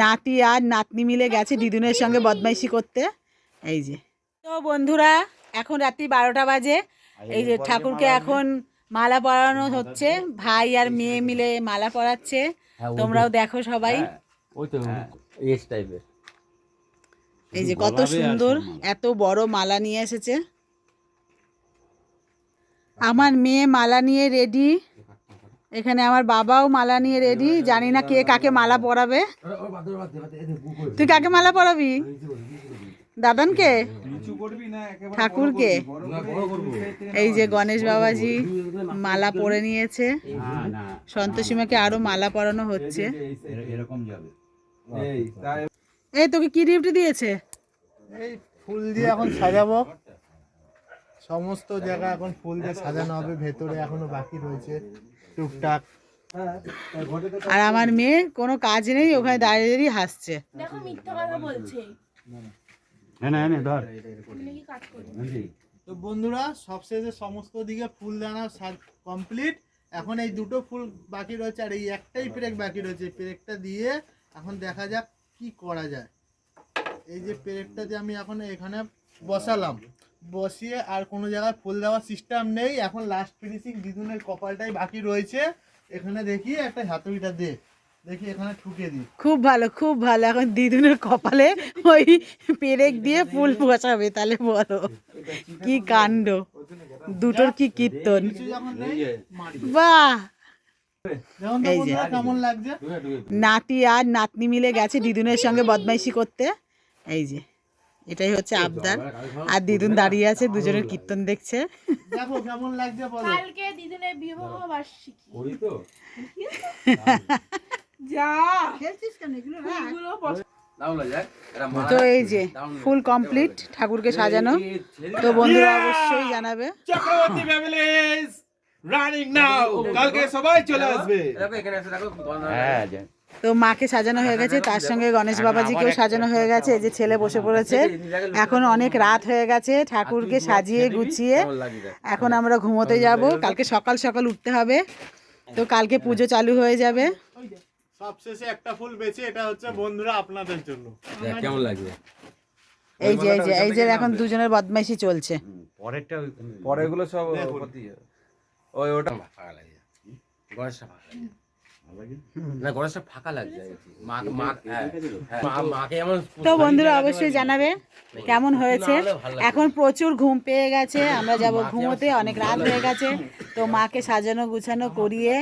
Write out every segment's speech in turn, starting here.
নাতি আর নাতনি মিলে গেছে দিদুনের সঙ্গে বদমাইশি করতে। এই যে। তো বন্ধুরা এখন রাত্রি বারোটা বাজে। এই যে ঠাকুরকে এখন মালা পরানো হচ্ছে। ভাই আর মেয়ে মিলে মালা পরাচ্ছে। তোমরাও দেখো সবাই। ওই তো এস টাইপের। এই যে কত সুন্দর এত বড় মালা নিয়ে এসেছে। আমার মেয়ে মালা নিয়ে রেডি এখানে আমার বাবাও মালা নিয়ে রেডি জানি না কে কাকে মালা পরাবে। তুই কাকে মালা পরাবি? দাদানকে? ঠাকুরকে? এই যে গণেশ বাবাজি মালা পরে নিয়েছে। সন্তোষীমাকে আরও মালা পরানো হচ্ছে। এই তোকে কি ডিউটি দিয়েছে? এই ফুল দিয়ে এখন সাজাবো। সমস্ত জায়গা এখন ফুল দিয়ে সাজানো হবে ভেতরে এখনও বাকি রয়েছে। টুকটাক। আর আমার মেয়ে কোনো কাজ নেই ওখানে দাঁড়িয়ে দাঁড়িয়ে হাসছে। দেখো মিথ্যা কথা বলছে। হ্যাঁ না না ধর। তো বন্ধুরা সবশেষে সমস্ত দিকে ফুল দানা কমপ্লিট এখন এই দুটো ফুল বাকি রয়েছে আর এই একটাই পেরেক বাকি রয়েছে। পেরেকটা দিয়ে এখন দেখা যাক কি করা যায়। এই যে পেরেকটা দিয়ে আমি এখন এখানে বসালাম। বসিয়ে আর কোনো জায়গায় ফুল দেওয়ার সিস্টেম নেই। এখন লাস্ট ফিনিশিং দিদুনের কপালটাই বাকি রয়েছে। এখানে দেখি একটা হাতুড়িটা দে। দেখি এখানে ঠুকে দিই। খুব ভালো খুব ভালো। এখন দিদুনের কপালে ওই পেরেক দিয়ে ফুল বসাবে তাহলে বলো। কি কাণ্ড? দুটোর কি কীর্তন? বাহ! এই যে। কেমন লাগছে। নাতি আর নাতনি মিলে গেছে দিদুনের সঙ্গে বদমাইশি করতে। এই যে। এটাই হচ্ছে আবদার। আর দিদুন দাঁড়িয়ে আছে দুজনের কীর্তন দেখছে। দেখো কেমন লাগছে বলো। কালকে দিদুনের বিবাহ বার্ষিকী। ওই তো। যা। এগুলো? পছন্দ- দাও না যাক। এরা মারা তো এই যে ফুল কমপ্লিট ঠাকুরকে সাজানো। তো বন্ধুরা অবশ্যই জানাবে। চক্রবর্তী ফ্যামিলিজ রানিং নাও কালকে সবাই চলে আসবে। এখানে এসে দেখো হ্যাঁ তো মাকে সাজানো হয়ে গেছে তার সঙ্গে গণেশ বাবাজিকেও সাজানো হয়ে গেছে এই যে ছেলে বসে পড়েছে। এখন অনেক রাত হয়ে গেছে ঠাকুরকে সাজিয়ে গুছিয়ে। লাগে এখন আমরা ঘুমোতে যাব কালকে সকাল সকাল উঠতে হবে তো কালকে পুজো চালু হয়ে যাবে। সবশেষে একটা ফুল বেছে এটা হচ্ছে বন্ধুরা আপনাদের জন্য। দেখ কেমন লাগবে? এই যে এই যে এই যে এখন দুজনের বদমাইশি চলছে। পরেরটা পরে এগুলো সব ওই ওটা লাগে গণেশটা লাগে না গণেশটা ফাঁকা লাগছে হ্যাঁ, হ্যাঁ, তো বন্ধুরা অবশ্যই জানাবে কেমন হয়েছে। এখন প্রচুর ঘুম পেয়ে গেছে আমরা যাব ঘুমোতে অনেক রাত হয়ে গেছে। তো মাকে সাজানো গুছানো করিয়ে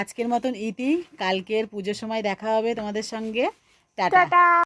আজকের মতন ইতি কালকের পুজোর সময় দেখা হবে তোমাদের সঙ্গে। টাটা।